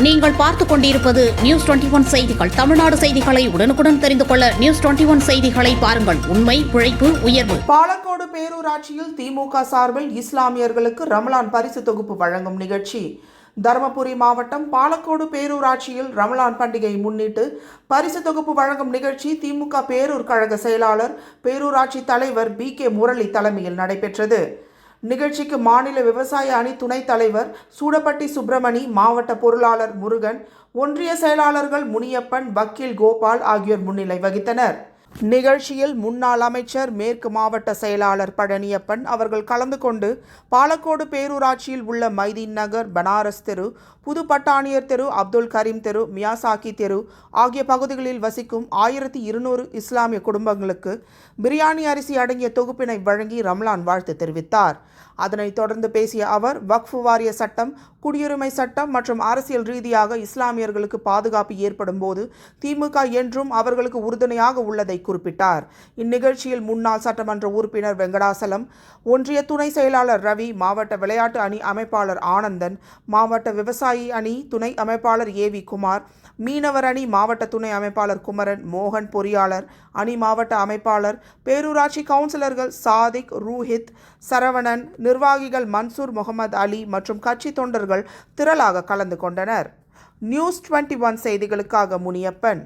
நீங்கள் பார்த்துக் கொண்டிருப்பது நியூஸ் டுவெண்டி ஒன் செய்திகள். தமிழ்நாடு செய்திகளை உடனுக்குடன் தெரிந்து கொள்ள நியூஸ் டுவெண்டி ஒன் செய்திகளை பாருங்கள். உண்மை உழைப்பு உயர்வு. பாலக்கோடு பேரூராட்சியில் திமுக சார்பில் இஸ்லாமியர்களுக்கு ரமலான் பரிசு தொகுப்பு வழங்கும் நிகழ்ச்சி. தருமபுரி மாவட்டம் பாலக்கோடு பேரூராட்சியில் ரமலான் பண்டிகையை முன்னிட்டு பரிசு தொகுப்பு வழங்கும் நிகழ்ச்சி திமுக பேரூர் கழக செயலாளர் பேரூராட்சி தலைவர் பி கே முரளி தலைமையில் நடைபெற்றது. நிகழ்ச்சிக்கு மாநில விவசாய அணி துணைத் தலைவர் சூடப்பட்டி சுப்பிரமணி மாவட்ட பொருளாளர் முருகன் ஒன்றிய செயலாளர்கள் முனியப்பன் வக்கீல் கோபால் ஆகியோர் முன்னிலை வகித்தனர். நிகழ்ச்சியில் முன்னாள் அமைச்சர் மேற்கு மாவட்ட செயலாளர் பழனியப்பன் அவர்கள் கலந்து கொண்டு பாலக்கோடு பேரூராட்சியில் உள்ள மைதீன் நகர் பனாரஸ் தெரு புது பட்டாணியர் தெரு அப்துல் கரீம் தெரு மியாசாக்கி தெரு ஆகிய பகுதிகளில் வசிக்கும் ஆயிரத்தி இருநூறு இஸ்லாமிய குடும்பங்களுக்கு பிரியாணி அரிசி அடங்கிய தொகுப்பினை வழங்கி ரம்லான் வாழ்த்து தெரிவித்தார். அதனைத் தொடர்ந்து பேசிய அவர் வக்ஃபு வாரிய சட்டம் குடியுரிமை சட்டம் மற்றும் அரசியல் ரீதியாக இஸ்லாமியர்களுக்கு பாதுகாப்பு ஏற்படும் போது திமுக என்றும் அவர்களுக்கு உறுதுணையாக உள்ளதை குறிப்பிட்டார். இந்நிகழ்ச்சியில் முன்னாள் சட்டமன்ற உறுப்பினர் வெங்கடாசலம் ஒன்றிய துணை செயலாளர் ரவி மாவட்ட விளையாட்டு அணி அமைப்பாளர் ஆனந்தன் மாவட்ட விவசாயி அணி துணை அமைப்பாளர் ஏ வி குமார் மீனவர் அணி மாவட்ட துணை அமைப்பாளர் குமரன் மோகன் பொறியாளர் அணி மாவட்ட அமைப்பாளர் பேரூராட்சி கவுன்சிலர்கள் சாதிக் ரூஹித் சரவணன் நிர்வாகிகள் மன்சூர் முகமது அலி மற்றும் கட்சி தொண்டர்கள் திரளாக கலந்து கொண்டனர். நியூஸ் டுவெண்ட்டி ஒன் செய்திகளுக்காக முனியப்பன்.